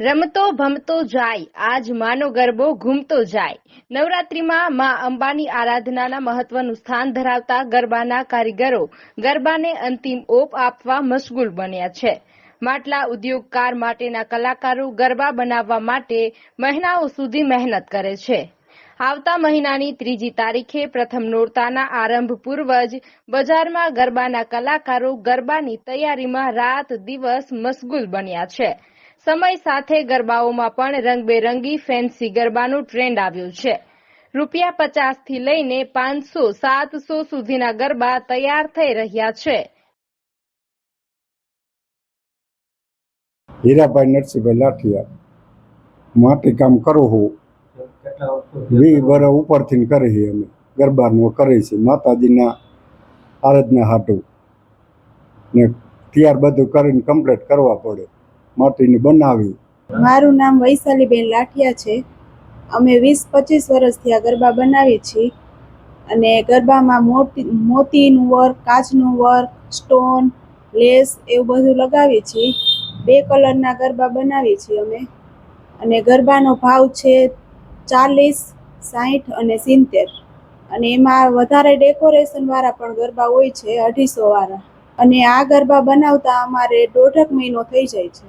રમતો ભમતો જાય, આજ માનો ગરબો ઘૂમતો જાય. નવરાત્રીમાં મા અંબાની આરાધનાના મહત્વનું સ્થાન ધરાવતા ગરબાના કારીગરો ગરબાને અંતિમ ઓપ આપવા મશગુલ બન્યા છે. માટલા ઉદ્યોગકાર માટેના કલાકારો ગરબા બનાવવા માટે મહિનાઓ સુધી મહેનત કરે છે. આવતા મહિનાની ત્રીજી તારીખે પ્રથમ નોરતાના આરંભ પૂર્વ જ બજારમાં ગરબાના કલાકારો ગરબાની તૈયારીમાં રાત દિવસ મશગુલ બન્યા છે. સમય સાથે ગરબાઓમાં પણ રંગબેરંગી ફેન્સી ગરબાનો ટ્રેન્ડ આવ્યો છે. રૂપિયા પચાસથી લઈને પાંચસો, સાતસો સુધીના ગરબા તૈયાર થઈ રહ્યા છે. હીરાભાઈ નરસિંહભાઈ લાઠિયા, માટી કામ કરું હું. વી વર્ષ ઉપરથી કરી અમે. ગરબાનો કરે છે. માતાજીના આરાધના હાટું. ને ત્યાર બધું કરીને કમ્પ્લીટ કરવા પડે. માટીની બનાવી. મારું નામ વૈશાલીબેન લાઠિયા છે. અમે વીસ પચીસ વર્ષથી આ ગરબા બનાવીએ છીએ. અને ગરબામાં મોતી મોતીનું વર્ક, કાચનું વર્ક, સ્ટોન, લેસ એવું બધું લગાવીએ છીએ. બે કલરના ગરબા બનાવીએ છીએ અમે. અને ગરબાનો ભાવ છે ચાલીસ સાઠ અને સિત્તેર. અને એમાં વધારે ડેકોરેશનવાળા પણ ગરબા હોય છે અઢીસો વાળા. અને આ ગરબા બનાવતા અમારે દોઢક મહિનો થઈ જાય છે.